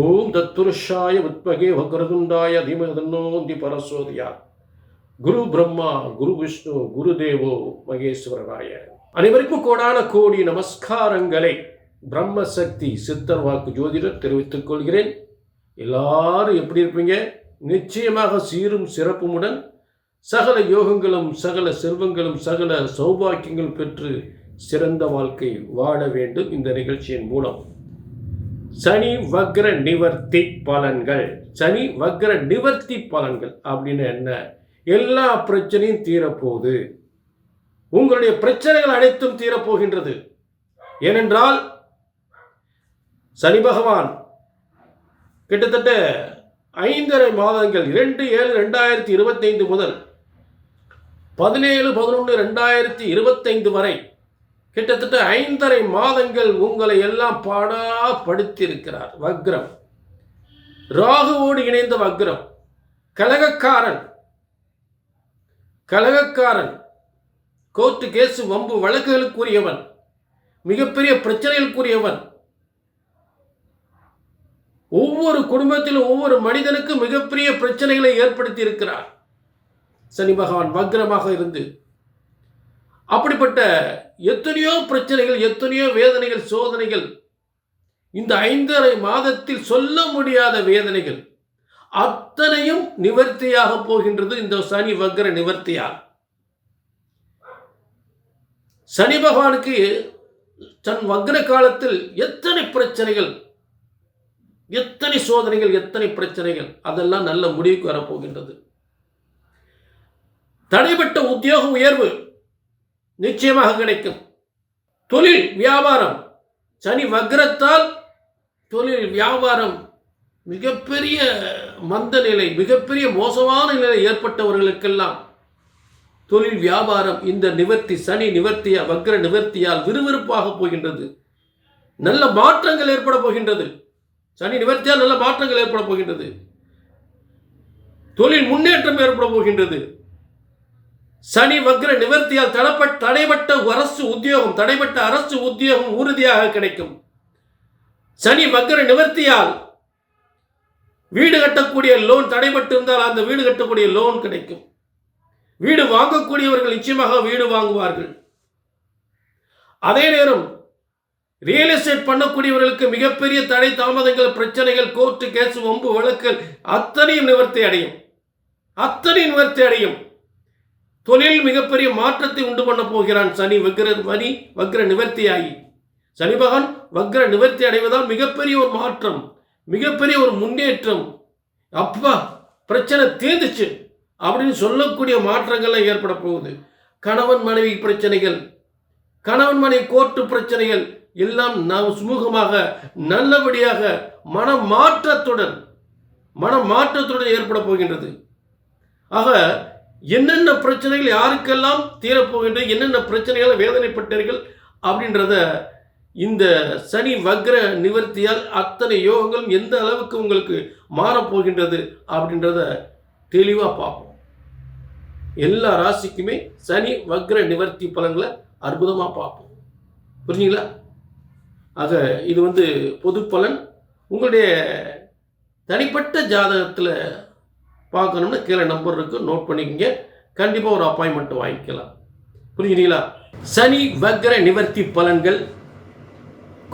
ஓம் தத்துருஷாய உத்மகே வக்ரதுண்டாய தீமதன்னோந்தி பரசோதியா குரு பிரம்மா குரு விஷ்ணு குரு தேவோ மகேஸ்வரராய அனைவருக்கும் கோடான கோடி நமஸ்காரங்களை பிரம்மசக்தி சித்தர் வாக்கு ஜோதிடர் தெரிவித்துக் கொள்கிறேன். எல்லாரும் எப்படி இருப்பீங்க? நிச்சயமாக சீரும் சிறப்புமுடன் சகல யோகங்களும் சகல செல்வங்களும் சகல சௌபாக்கியங்கள் பெற்று சிறந்த வாழ்க்கை வாழ வேண்டும். இந்த நிகழ்ச்சியின் மூலம் சனி வக்ர நிவர்த்தி பலன்கள். சனி வக்ர நிவர்த்தி பலன்கள் அப்படின்னு என்ன? எல்லா பிரச்சனையும் தீரப்போகுது. உங்களுடைய பிரச்சனைகள் அனைத்தும் தீரப்போகின்றது. ஏனென்றால் சனி பகவான் கிட்டத்தட்ட ஐந்தரை மாதங்கள் இரண்டு ஏழு ரெண்டாயிரத்தி இருபத்தைந்து முதல் பதினேழு பதினொன்று ரெண்டாயிரத்தி இருபத்தைந்து வரை கிட்டத்தட்ட ஐந்தரை மாதங்கள் உங்களை எல்லாம் பாடா படுத்தியிருக்கிறார். வக்ரம். ராகுவோடு இணைந்த வக்ரம். கலகக்காரன். கலகக்காரன். கோர்ட்டு கேசு வம்பு வழக்குகளுக்குரியவன். மிகப்பெரிய பிரச்சனைகளுக்குரியவன். ஒவ்வொரு குடும்பத்திலும் ஒவ்வொரு மனிதனுக்கும் மிகப்பெரிய பிரச்சனைகளை ஏற்படுத்தி இருக்கிறார் சனி பகவான் வக்ரமாக இருந்து அப்படிப்பட்ட எத்தனையோ பிரச்சனைகள் எத்தனையோ வேதனைகள் சோதனைகள் இந்த ஐந்தரை மாதத்தில் சொல்ல முடியாத வேதனைகள் அத்தனையும் நிவர்த்தியாக போகின்றது இந்த சனி வக்ர நிவர்த்தியால். சனி பகவானுக்கு தன் வக்ர காலத்தில் எத்தனை பிரச்சனைகள் எத்தனை சோதனைகள் எத்தனை பிரச்சனைகள் அதெல்லாம் நல்ல முடிவுக்கு வரப்போகின்றது. தடைப்பட்ட உத்தியோக உயர்வு நிச்சயமாக கிடைக்கும். தொழில் வியாபாரம். சனி வக்ரத்தால் தொழில் வியாபாரம் மிகப்பெரிய மந்த நிலை மிகப்பெரிய மோசமான நிலை ஏற்பட்டவர்களுக்கெல்லாம் தொழில் வியாபாரம் இந்த நிவர்த்தி சனி நிவர்த்தியா வக்ர நிவர்த்தியால் விறுவிறுப்பாக போகின்றது. நல்ல மாற்றங்கள் ஏற்பட போகின்றது. சனி நிவர்த்தியால் நல்ல மாற்றங்கள் ஏற்பட போகின்றது. தொழில் முன்னேற்றம் ஏற்பட போகின்றது. சனி வக்ர நிவர்த்தியால் தடப்பட்ட தடைப்பட்ட அரசு உத்தியோகம் தடைப்பட்ட அரசு உத்தியோகம் உறுதியாக கிடைக்கும். சனி வக்ர நிவர்த்தியால் வீடு கட்டக்கூடிய லோன் தடைபட்டு இருந்தால் அந்த வீடு கட்டக்கூடிய லோன் கிடைக்கும். வீடு வாங்கக்கூடியவர்கள் நிச்சயமாக வீடு வாங்குவார்கள். அதே நேரம் ரியல் எஸ்டேட் பண்ணக்கூடியவர்களுக்கு மிகப்பெரிய தடை தாமதங்கள் பிரச்சனைகள் கோர்ட்டு கேஸ் வம்பு வழக்குகள் அத்தனையும் நிவர்த்தி அடையும். அத்தனையும் நிவர்த்தி அடையும். தொழில் மிகப்பெரிய மாற்றத்தை உண்டு பண்ண போகிறான் சனி வக்ர மணி வக்ர நிவர்த்தியாகி சனி பகவான் வக்ர நிவர்த்தி அடைவதால் மிகப்பெரிய ஒரு மாற்றம் மிகப்பெரிய ஒரு முன்னேற்றம். அப்பா பிரச்சனை தீர்ந்துச்சு அப்படின்னு சொல்லக்கூடிய மாற்றங்கள்லாம் ஏற்பட போகுது. கணவன் மனைவி பிரச்சனைகள் கணவன் மனைவி கோர்ட்டு பிரச்சனைகள் எல்லாம் நாம் சுமூகமாக நல்லபடியாக மன மாற்றத்துடன் மன மாற்றத்துடன் ஏற்பட போகின்றது. ஆக என்னென்ன பிரச்சனைகள் யாருக்கெல்லாம் தீரப்போகின்றது என்னென்ன பிரச்சனைகளை வேதனைப்பட்டீர்கள் அப்படின்றத இந்த சனி வக்ர நிவர்த்தியால் அத்தனை யோகங்களும் எந்த அளவுக்கு உங்களுக்கு மாறப்போகின்றது அப்படின்றத தெளிவாக பார்ப்போம். எல்லா ராசிக்குமே சனி வக்ர நிவர்த்தி பலன்களை அற்புதமாக பார்ப்போம். புரிஞ்சுங்களா? ஆக இது வந்து பொது பலன். உங்களுடைய தனிப்பட்ட ஜாதகத்தில் பார்க்கணும்னா கீழே நம்பர் இருக்குது நோட் பண்ணிக்கங்க. கண்டிப்பாக ஒரு அப்பாயின்மெண்ட் வாங்கிக்கலாம். புரிஞ்சுங்களா சனி வக்ர நிவர்த்தி பலன்கள்.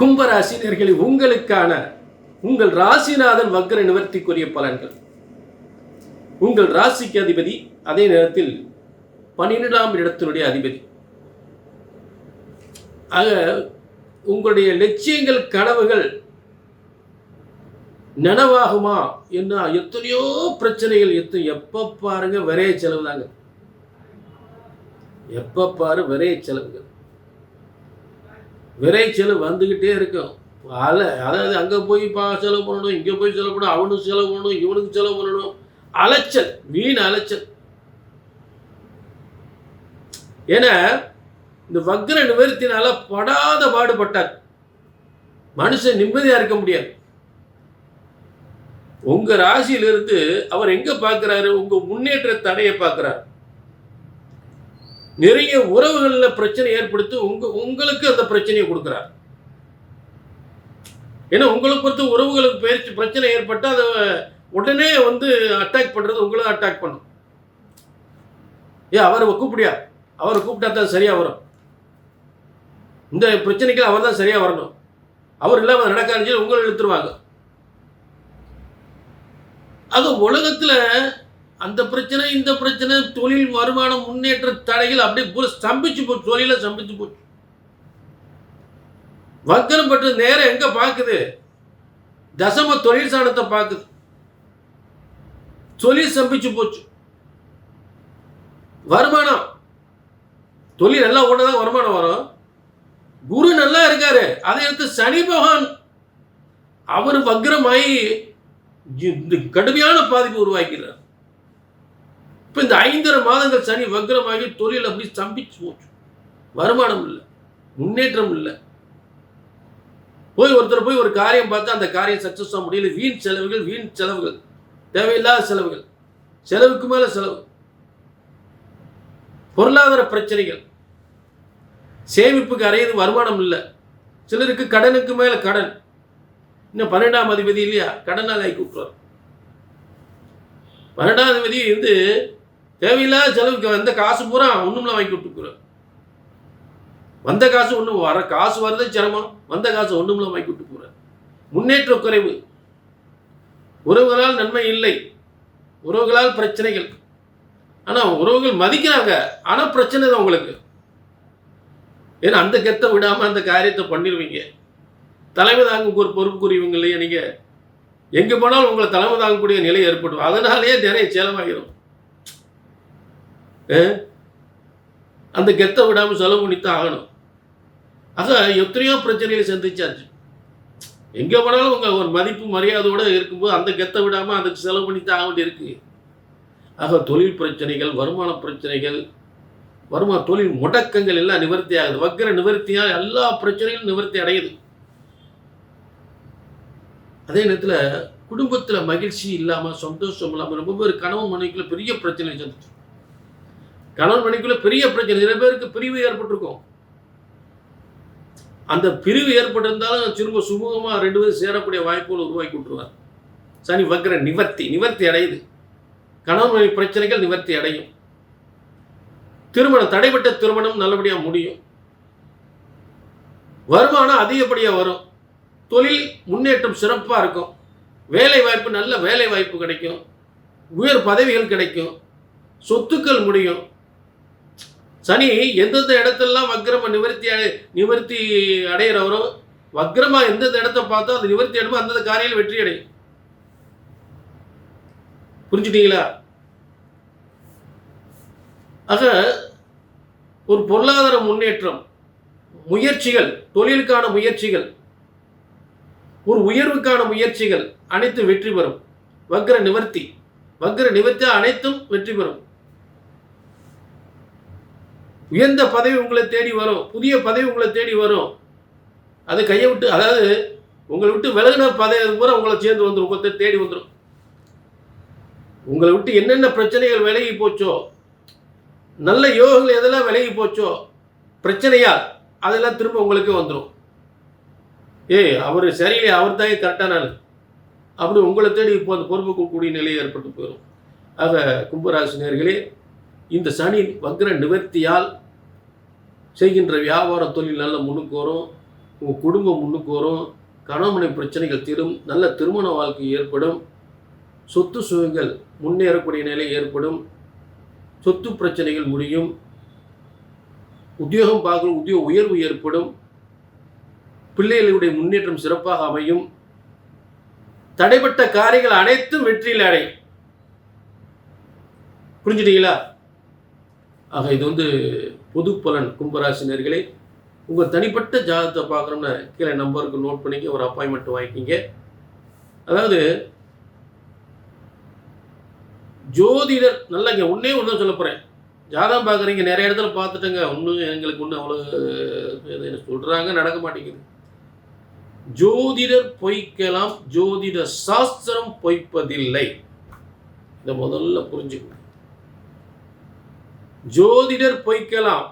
கும்பராசினியர்களே உங்களுக்கான உங்கள் ராசிநாதன் வக்ர நிவர்த்திக்குரிய பலன்கள். உங்கள் ராசிக்கு அதிபதி அதே நேரத்தில் பன்னிரெண்டாம் இடத்தினுடைய அதிபதி. ஆக உங்களுடைய லட்சியங்கள் கனவுகள் நனவாகுமா என்ன எத்தனையோ பிரச்சனைகள் எத்தனை எப்போ பாருங்க விரைய செலவு தாங்க எப்போ பாரு விரைய செலவுகள் விரை செலவு வந்துக்கிட்டே இருக்கும் அல அதாவது அங்கே போய் பா செலவு பண்ணணும் இங்கே போய் செலவு பண்ணணும் அவனுக்கு செலவு பண்ணணும் இவனுக்கு செலவு பண்ணணும். அலைச்சல் வீண் அலைச்சல். ஏன்னா இந்த வக்ர நிவர்த்தினால படாத பாடுபட்டார். மனுஷன் நிம்மதியாக இருக்க முடியாது. உங்க ராசியிலிருந்து அவர் எங்க பார்க்கிறாரு உங்க முன்னேற்ற தடையை பார்க்கிறார் நிறைய உறவுகளில் பிரச்சனை ஏற்படுத்தி உங்க உங்களுக்கு அந்த பிரச்சனையை கொடுக்குறார். ஏன்னா உங்களை பொறுத்த உறவுகளுக்கு பயிற்சி பிரச்சனை ஏற்பட்டு அதை உடனே வந்து அட்டாக் பண்ணுறது உங்களை அட்டாக் பண்ணும். ஏ அவரை கூப்பிடியா? அவரை கூப்பிட்டா தான் சரியாக வரும். இந்த பிரச்சனைக்கு அவர் தான் சரியாக வரணும். அவர் இல்லாமல் நடக்காதுன்னு சொல்லி உங்களை இழுத்துருவாங்க. அது உலகத்தில் அந்த பிரச்சனை இந்த பிரச்சனை தொழில் வருமானம் முன்னேற்ற தடைகள் அப்படியே பூரா ஸ்தம்பிச்சு போச்சு தொழில ஸ்தம்பிச்சு போச்சு. வக்கரம் பற்று நேரம் எங்க பார்க்குது தசம தொழில் சாணத்தை பார்க்குது தொழில் ஸ்தம்பிச்சு போச்சு. வருமானம். தொழில் நல்லா ஓடதான் வருமானம் வரும். குரு நல்லா இருக்காரு. அதை எடுத்து சனி பகவான் அவர் வக்ரமாயி இந்த கடுமையான பாதிப்பு உருவாக்கிறார். இப்போ இந்த ஐந்தரை மாதங்கள் சனி வக்ரமாகி தொழில் அப்படி ஸ்தம்பிச்சு போச்சு. வருமானம் இல்லை. முன்னேற்றம் இல்லை. போய் ஒருத்தர் போய் ஒரு காரியம் பார்த்தா அந்த காரியம் சக்ஸஸ் ஆக முடியல. வீண் செலவுகள் வீண் செலவுகள். தேவையில்லாத செலவுகள். செலவுக்கு மேல செலவு. பொருளாதார பிரச்சனைகள். சேமிப்புக்கு அறையது வருமானம் இல்லை. சிலருக்கு கடனுக்கு மேல கடன். இன்னும் பன்னெண்டாம் அதிபதி இல்லையா? கடனால் ஆகி கூப்பிடுவார். பன்னெண்டாம் அதிபதி வந்து தேவையில்லாத செலவுக்கு வந்த காசு பூரா ஒன்றும்ல வாங்கி விட்டுக்குறார் வந்த காசு ஒன்றும் வர காசு வரதே சிரமம். வந்த காசு ஒன்றும்ல வாங்கி விட்டு போகிறார் முன்னேற்ற குறைவு. உறவுகளால் நன்மை இல்லை. உறவுகளால் பிரச்சனைகள். ஆனால் உறவுகள் மதிக்கிறாங்க. ஆனால் பிரச்சனை தான் உங்களுக்கு. ஏன்னா அந்த கெத்தை விடாம அந்த காரியத்தை பண்ணிடுவீங்க. தலைமை தாங்க ஒரு பொறுப்புக்குரியவங்க இல்லையா நீங்கள் எங்கே போனாலும் உங்களை தலைமை தாங்கக்கூடிய நிலை ஏற்படும். அதனாலேயே நிறைய செலவாகிடும் அந்த கெத்தை விடாமல் செலவு பண்ணித்தான் ஆகணும். ஆக எத்தனையோ பிரச்சனைகளை சந்திச்சாச்சு. எங்கே போனாலும் உங்கள் ஒரு மதிப்பு மரியாதையோடு இருக்கும்போது அந்த கெத்தை விடாமல் அதுக்கு செலவு பண்ணித்தான் ஆக வேண்டியிருக்கு. ஆக தொழில் பிரச்சனைகள் வருமான பிரச்சனைகள் வருமான தொழில் முடக்கங்கள் எல்லாம் நிவர்த்தி ஆகுது. வக்கர நிவர்த்தியாக எல்லா பிரச்சனைகளும் நிவர்த்தி அடையுது. அதே நேரத்தில் குடும்பத்தில் மகிழ்ச்சி இல்லாமல் சந்தோஷம் இல்லாமல் ரொம்ப பேர் கணவன் மனைவிக்குள்ள பெரிய பிரச்சனை சந்திச்சு. கணவன் மனைவிக்குள்ள பெரிய பிரச்சனை. சில பேருக்கு பிரிவு ஏற்பட்டிருக்கும். அந்த பிரிவு ஏற்பட்டிருந்தாலும் திரும்ப சுமூகமாக ரெண்டு பேரும் சேரக்கூடிய வாய்ப்புகள் உருவாக்கி விட்டுருவார். சனி வக்கர நிவர்த்தி நிவர்த்தி அடையுது. கணவன் மனைவி பிரச்சனைகள் நிவர்த்தி அடையும். திருமணம் தடைப்பட்ட திருமணம் நல்லபடியாக முடியும். வருமானம் அதிகப்படியாக வரும். தொழில் முன்னேற்றம் சிறப்பாக இருக்கும். வேலை வாய்ப்பு நல்ல வேலை வாய்ப்பு கிடைக்கும். உயர் பதவிகள் கிடைக்கும். சொத்துக்கள் முடியும். சனி எந்தெந்த இடத்தெல்லாம் வக்ரம நிவர்த்தி அடை நிவர்த்தி அடையிறவரோ வக்ரமாக எந்தெந்த இடத்த பார்த்தோ அது நிவர்த்தி அடைமோ அந்தந்த காரியம் வெற்றி அடையும். புரிஞ்சுட்டீங்களா? ஆக ஒரு பொருளாதார முன்னேற்றம் முயற்சிகள் தொழிலுக்கான முயற்சிகள் ஒரு உயர்வுக்கான முயற்சிகள் அனைத்தும் வெற்றி பெறும். வக்ர நிவர்த்தி. வக்ர நிவர்த்தி அனைத்தும் வெற்றி பெறும். உயர்ந்த பதவி உங்களை தேடி வரும். புதிய பதவி உங்களை தேடி வரும். அது கையை விட்டு அதாவது உங்களை விட்டு விலகின பதவி பூரா உங்களை சேர்ந்து வந்துடும் உங்களை தேடி வந்துடும் உங்களை விட்டு என்னென்ன பிரச்சனைகள் விலகி போச்சோ நல்ல யோகங்கள் எதெல்லாம் விலகி போச்சோ பிரச்சனையால் அதெல்லாம் திரும்ப உங்களுக்கு வந்துடும் ஏய் அவர் சரியில்லை அவர் தான் கரெக்டான ஆள் அப்படி உங்களை தேடி இப்போ அந்த பொறுப்பு கூடிய நிலை ஏற்பட்டு போயிடும் ஆக கும்பராசினியர்களே இந்த சனி வக்ர நிவர்த்தியால் செய்கின்ற வியாபார தொழில் நல்ல முன்னுக்கு வரும். உங்கள் குடும்பம் முன்னுக்கு வரும். கணவனை பிரச்சனைகள் தீரும். நல்ல திருமண வாழ்க்கை ஏற்படும். சொத்து சுகங்கள் முன்னேறக்கூடிய நிலை ஏற்படும். சொத்து பிரச்சனைகள் முடியும். உத்தியோகம் பார்க்கணும் உத்தியோக உயர்வு ஏற்படும். பிள்ளைகளுடைய முன்னேற்றம் சிறப்பாக அமையும். தடைப்பட்ட காரியங்கள் அனைத்தும் வெற்றியில் அடையும் புரிஞ்சுட்டீங்களா? ஆக இது வந்து பொது பலன் கும்பராசினர்களே உங்கள் தனிப்பட்ட ஜாதகத்தை பார்க்குறோம்னா கீழே நம்பருக்கு நோட் பண்ணிக்க ஒரு அப்பாயின்மெண்ட் வாங்கிக்கிங்க. அதாவது ஜோதிடர் நல்லா இங்கே ஒன்றே ஒன்று சொல்ல போகிறேன் ஜாதகம் பார்க்குறீங்க நிறைய இடத்துல பார்த்துட்டேங்க. ஒன்றும் எங்களுக்கு ஒன்றும் அவ்வளோ சொல்கிறாங்க நடக்க மாட்டேங்குது. ஜோதிடர் பொய்க்கலாம் ஜோதிட சாஸ்திரம் பொய்ப்பதில்லை. இதை முதல்ல புரிஞ்சுக்கணும். ஜோதிடர் பொய்க்கலாம்.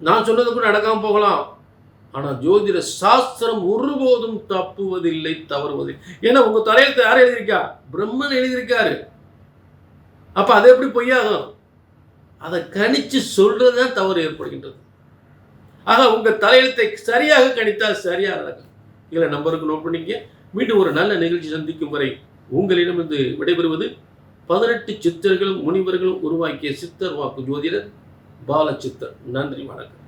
நான் சொன்னது கூட நடக்காம போகலாம். ஆனால் ஜோதிட சாஸ்திரம் ஒருபோதும் தப்புவதில்லை தவறுவதில்லை. ஏன்னா உங்க தலையெழுத்து யார் எழுதியிருக்கா? பிரம்மன் எழுதியிருக்காரு. அப்போ அது எப்படி பொய்யாகும்? அதை கணிச்சு சொல்றதுதான் தவறு ஏற்படுகின்றது. ஆக உங்கள் தலையெழுத்தை சரியாக கணித்தால் சரியாக நடக்கும். இல்லை நம்பருக்கு நோட் பண்ணிக்க மீண்டும் ஒரு நல்ல நிகழ்ச்சி சந்திக்கும் வரை உங்களிடமிருந்து விடைபெறுவது பதினெட்டு சித்தர்களும் முனிவர்களும் உருவாக்கிய சித்தர் வாக்கு ஜோதிடர் பாலச்சித்தர் நன்றி வணக்கம்.